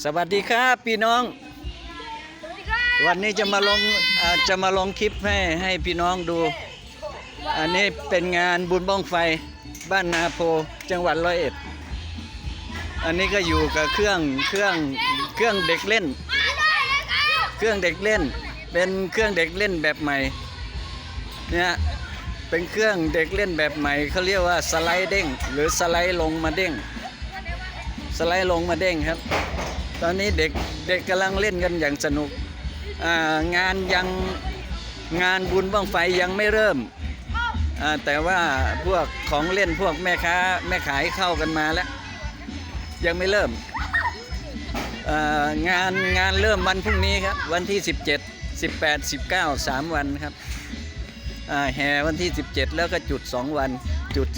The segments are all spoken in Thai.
สวัสดีครับพี่น้อง วันนี้จะมาลงอ่าจะมาลงคลิปให้ให้พี่น้องดู อันนี้เป็นงานบุญบ้องไฟบ้านนาโพจังหวัดร้อยเอ็ด อันนี้ก็อยู่กับเครื่องเครื่องเครื่องเด็กเล่น เครื่องเด็กเล่น เป็นเครื่องเด็กเล่นแบบใหม่เนี่ยเป็นเครื่องเด็กเล่นแบบใหม่เขาเรียกว่าสไลด์เด้งหรือสไลด์ลงมาเด้งสไลด์ลงมาเด้งครับ ตอนนี้เด็กเด็กกำลังเล่นกันอย่างสนุกงานยังงานบุญบ้างไฟยังไม่เริ่ม แต่ว่าพวกของเล่นพวกแม่ค้าแม่ขายเข้ากันมาแล้ว ยังไม่เริ่มงานงานเริ่มวันพรุ่งนี้ครับ วันที่ 17 18 19 3 วันครับแห่วันที่ 17 แล้วก็จุด 2 วันจุด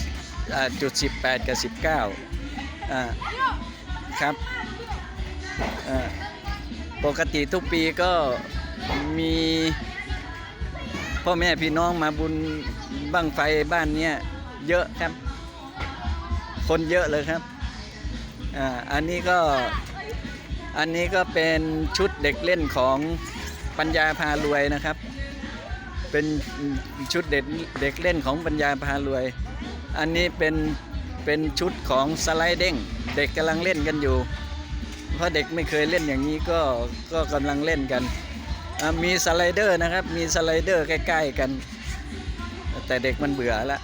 จุด 18 กับ 19อ่าครับ ปกติทุกปีก็มีพ่อแม่พี่น้องมาบุญบั้งไฟบ้านเนี้ยเยอะครับ คนเยอะเลยครับอ่าอันนี้ก็อันนี้ก็เป็นชุดเด็กเล่นของปัญญาพารวยนะครับ เป็นชุดเด็กเด็กเล่นของปัญญาพารวย อันนี้เป็นเป็นชุดของสไลด์เด้งเด็กกำลังเล่นกันอยู่ เพราะเด็กไม่เคยเล่นอย่างนี้ก็ก็กำลังเล่นกัน มีสไลเดอร์นะครับ มีสไลเดอร์ใกล้ ๆกัน แต่เด็กมันเบื่อละ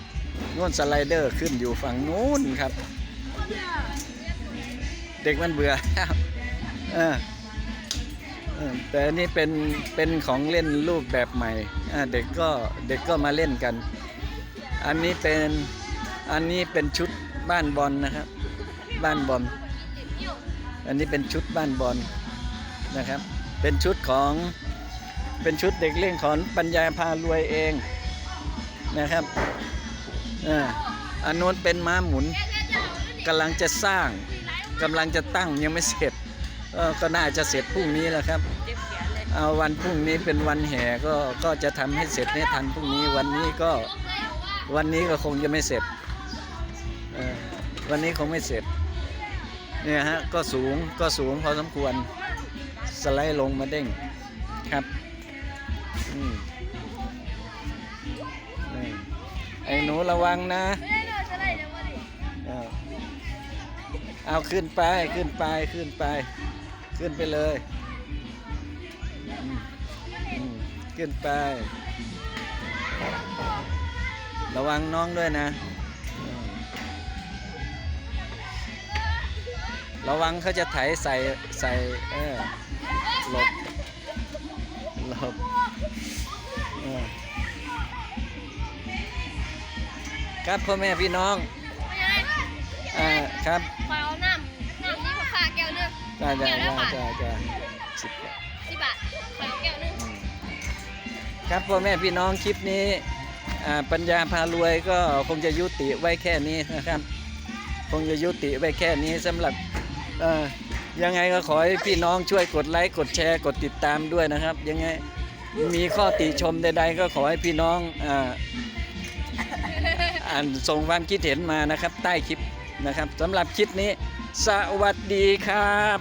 นู่นสไลเดอร์ขึ้นอยู่ฝั่งนู้นครับ เด็กมันเบื่อเออเออแต่อันนี้เป็นเป็นของเล่นรูปแบบใหม่เด็กก็เด็กก็มาเล่นกัน อันนี้เป็นอันนี้เป็นชุดบ้านบอลนะครับ บ้านบอล อันนี้เป็นชุดบ้านบอลนะครับ เป็นชุดของเป็นชุดเด็กเล่นของปัญญาพารวยเองนะครับอันโน้นเป็นม้าหมุนกำลังจะสร้างกำลังจะตั้งยังไม่เสร็จก็น่าจะเสร็จพรุ่งนี้แหละครับเอาวันพรุ่งนี้เป็นวันแห่ก็ก็จะทำให้เสร็จให้ทันพรุ่งนี้วันนี้ก็วันนี้ก็คงจะไม่เสร็จวันนี้คงไม่เสร็จ เนี่ยฮะก็สูงก็สูงพอสมควรสไลด์ลงมาเด้งครับไอ้หนูระวังนะเอาขึ้นไปขึ้นไปขึ้นไป ขึ้นไปเลย ขึ้นไป ระวังน้องด้วยนะ ระวังเขาจะไถใส่ใส่เออหลบหลบเออครับพ่อแม่พี่น้องอ่าครับขอเอาน้ำน้ำนี้มาฝากแก้วหนึงจ้าจ้าแก้วละจ้าบาทจ้าจ้าสิบบาทสิบบาทขอเอาแก้วหนึงอืมครับพ่อแม่พี่น้องคลิปนี้อ่าปัญญาพารวยก็คงจะยุติไว้แค่นี้นะครับ คงจะยุติไว้แค่นี้สำหรับเอ่อ ยังไงก็ขอให้พี่น้องช่วยกดไลค์กดแชร์กดติดตามด้วยนะครับ ยังไงมีข้อติชมใดๆก็ขอให้พี่น้องอ่านส่งความคิดเห็นมานะครับ ใต้คลิปนะครับสำหรับคลิปนี้ สวัสดีครับ